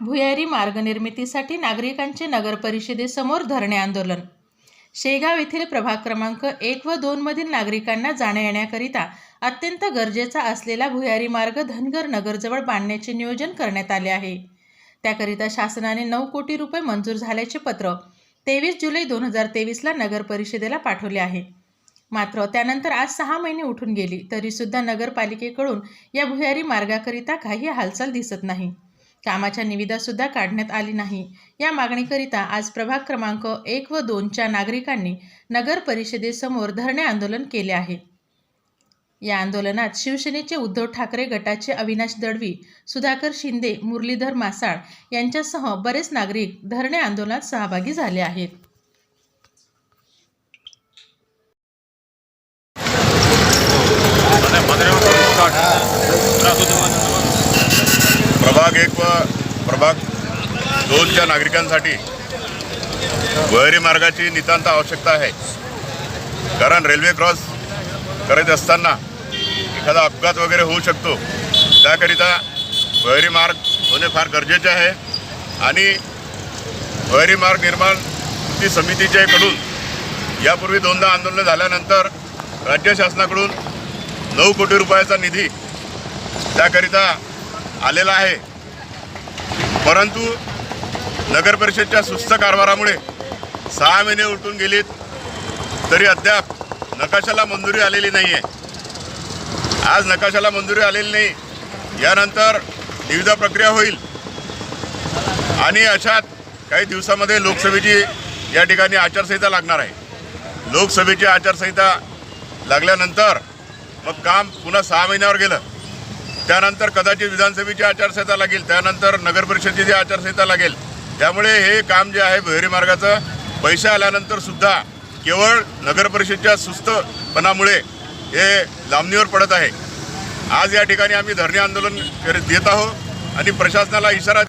भुयारी मार्ग निर्मितीसाठी नागरिकांचे नगर परिषदेसमोर धरणे आंदोलन. शेगाव येथील प्रभाग क्रमांक एक व दोनमधील नागरिकांना जाण्या येण्याकरिता अत्यंत गरजेचा असलेला भुयारी मार्ग धनगर नगरजवळ बांधण्याचे नियोजन करण्यात आले आहे. त्याकरिता शासनाने नऊ कोटी रुपये मंजूर झाल्याचे पत्र तेवीस जुलै दोन हजार तेवीसला नगर परिषदेला पाठवले आहे. मात्र त्यानंतर आज सहा महिने उठून गेली तरीसुद्धा नगरपालिकेकडून या भुयारी मार्गाकरिता काही हालचाल दिसत नाही. कामाच्या निविदासुद्धा काढण्यात आली नाही. या मागणीकरिता आज प्रभाग क्रमांक एक व दोनच्या नागरिकांनी नगर परिषदेसमोर धरणे आंदोलन केले आहे. या आंदोलनात शिवसेनेचे उद्धव ठाकरे गटाचे अविनाश दळवी सुधाकर शिंदे मुरलीधर मासाळ यांच्यासह बरेच नागरिक धरणे आंदोलनात सहभागी झाले आहेत. प्रभाग एक व प्रभाग दोनच्या नागरिकांसाठी भुयारी मार्गाची नितांत आवश्यकता आहे. कारण रेल्वे क्रॉस करत असताना एखादा अपघात वगैरे होऊ शकतो. त्याकरिता भुयारी मार्ग होणे फार गरजेचे आहे आणि भुयारी मार्ग निर्माण कृती समितीच्याकडून यापूर्वी दोनदा आंदोलनं झाल्यानंतर राज्य शासनाकडून नऊ कोटी रुपयाचा निधी त्याकरिता आलेला आहे. परंतु नगर परिषदच्या सुस्त कारभारामुळे सहा महिने उलटून गेलीत तरी अद्याप नकाशाला मंजुरी आलेली नाही आहे आज नकाशाला मंजुरी आलेली नाही. यानंतर निविदा प्रक्रिया होईल. आणि अशात काही दिवसामध्ये लोकसभेची या ठिकाणी आचारसंहिता लागणार आहे. लोकसभेची आचारसंहिता लागल्यानंतर मग काम पुन्हा सहा महिन्यावर गेलं. त्यानंतर कदाचित विधानसभेची आचारसंहिता लागेल त्यानंतर नगर परिषदेची आचारसंहिता लागेल. त्यामुळे हे काम जे आहे भुहेरी मार्गाचं पैसे आल्यानंतर सुद्धा केवळ नगर परिषदेच्या सुस्तपणामुळे हे लांबणीवर पडत आहे. आज या ठिकाणी आम्ही धरणे आंदोलन देत आहोत आणि प्रशासनाला इशारा